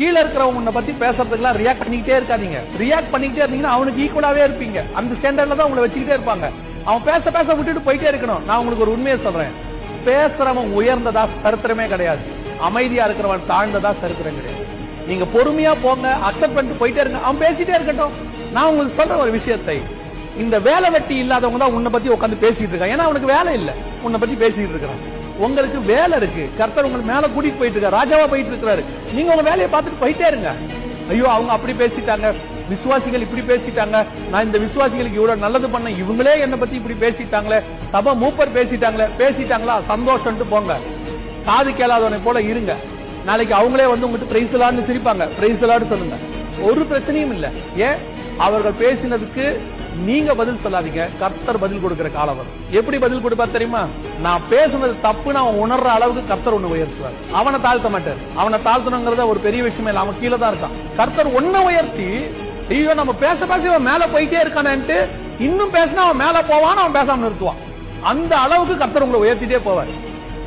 கீழே இருக்கிறவங்க உன்னை பத்தி பேசுறதுக்குலாம் ரியாக்ட் பண்ணிக்கிட்டே இருக்காதீங்க. ரியாக்ட் பண்ணிக்கிட்டே இருந்தீங்கன்னா அவனுக்கு ஈக்குவலாவே இருப்பீங்க. அந்த ஸ்டாண்டர்ட்ல தான் உங்களை வச்சுக்கிட்டே இருப்பாங்க. அவன் பேச பேச விட்டுட்டு போயிட்டே இருக்கணும். நான் உங்களுக்கு ஒரு உண்மையை சொல்றேன். பேசுறவன் உயர்ந்ததா சரித்திரமே கிடையாது. அமைதியா இருக்கிறவன் தாழ்ந்ததா சரித்திரம் கிடையாது. நீங்க பொறுமையா போங்க அக்செப்ட் பண்ணிட்டு போயிட்டே இருங்க. அவன் பேசிட்டே இருக்கட்டும். நான் உங்களுக்கு சொல்ற ஒரு விஷயத்தை. இந்த வேலை வெட்டி இல்லாதவங்க தான் உன்னை பத்தி உட்காந்து பேசிட்டு இருக்கான் ஏன்னா அவனுக்கு வேலை இல்ல. உன்னை பத்தி பேசிட்டு இருக்கிறான். உங்களுக்கு வேலை இருக்கு. கர்த்தர் உங்களுக்கு மேல கூட்டிட்டு போயிட்டு இருக்காரு. ராஜாவா போயிட்டு இருக்காரு நீங்க உங்க வேலையை பார்த்துட்டு போயிட்டே இருங்க. ஐயோ அவங்க அப்படி பேசிட்டாங்க. விசுவாசிகள் இப்படி பேசிட்டாங்க. நான் இந்த விசுவாசிகளுக்கு இவ்வளவு நல்லது பண்ண இவங்களே என்ன பத்தி இப்படி பேசிட்டாங்களே. சபை மூப்பர் பேசிட்டாங்களே. பேசிட்டாங்களா? சந்தோஷம்ட்டு போங்க. காது கேளாதவனை போல இருங்க. நாளைக்கு அவங்களே வந்து உங்ககிட்ட பிரைஸ் தலான்னு சிரிப்பாங்க. பிரைஸ்லான்னு சொல்லுங்க. ஒரு பிரச்சனையும் இல்ல. ஏன்? அவர்கள் பேசினதுக்கு நீங்க பதில் சொல்லாதீங்க. கர்த்தர் பதில் கொடுக்கிற காலம் வரும். எப்படி பதில் கொடுப்பார் தெரியுமா? நான் பேசுனது தப்புன்னு அவன் உணர்ற அளவுக்கு கர்த்தர் ஒண்ணு உயர்த்துவார். அவனை தாழ்த்த மாட்டார். அவனை தாழ்த்தணுங்கிறத ஒரு பெரிய விஷயமே இல்லை அவன் கீழே தான் இருக்கான். கர்த்தர் ஒன்ன உயர்த்தி ஐயோ நம்ம பேச பேச இவன் மேல போயிட்டே இருக்கானேன்ட்டு இன்னும் பேசினா அவன் மேல போவான் அவன் பேசாம நிறுத்துவான். அந்த அளவுக்கு கர்த்தர் உங்களை உயர்த்திட்டே போவார்.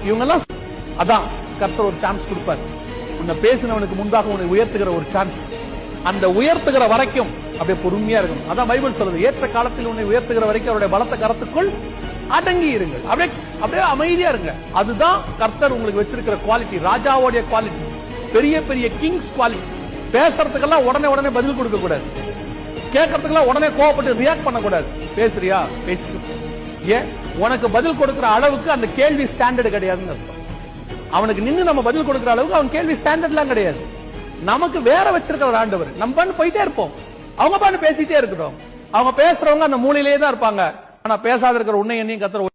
இவங்க எல்லாம் அதான் கர்த்தர் ஒரு சான்ஸ் கொடுப்பார். உன்னை பேசினவனுக்கு முன்பாக உன்னை உயர்த்துகிற ஒரு சான்ஸ் அந்த உயர்த்துகிற வரைக்கும் அப்படியே பொறுமையா இருக்கணும். அதான் பைபிள் சொல்லுது ஏற்ற காலத்தில் உன்னை உயர்த்துகிற வரைக்கும் அவருடைய பலத்த கரத்துக்குள் அடங்கி இருங்கள். அப்படியே அப்படியே அமைதியா இருங்க. அதுதான் கர்த்தர் உங்களுக்கு வச்சிருக்கிற குவாலிட்டி ராஜாவோடைய குவாலிட்டி பெரிய பெரிய கிங்ஸ் குவாலிட்டி பேசுறதுக்கெல்லாம் உடனே உடனே பதில் கொடுக்க கூடாது. கேட்கறதுக்கெல்லாம் உடனே கோவப்பட்டு ரியாக்ட் பண்ணக்கூடாது. பேசுறியா? பேசிட்டு ஏன்? உனக்கு பதில் கொடுக்கிற அளவுக்கு அந்த கேள்வி ஸ்டாண்டர்டு கிடையாதுன்னு அர்த்தம். அவனுக்கு நின்னு நம்ம பதில் கொடுக்கிற அளவுக்கு அவன் கேள்வி ஸ்டாண்டர்ட்லாம் கிடையாது. நமக்கு வேற வச்சிருக்கிற ஆண்டவர். நம்ம போயிட்டே இருப்போம். அவங்க பாட்டு பேசிட்டே இருக்கட்டும். அவங்க பேசுறவங்க அந்த மூலையிலேயே தான் இருப்பாங்க. ஆனா பேசாத இருக்கிற உன்னை என்னையும் கத்துற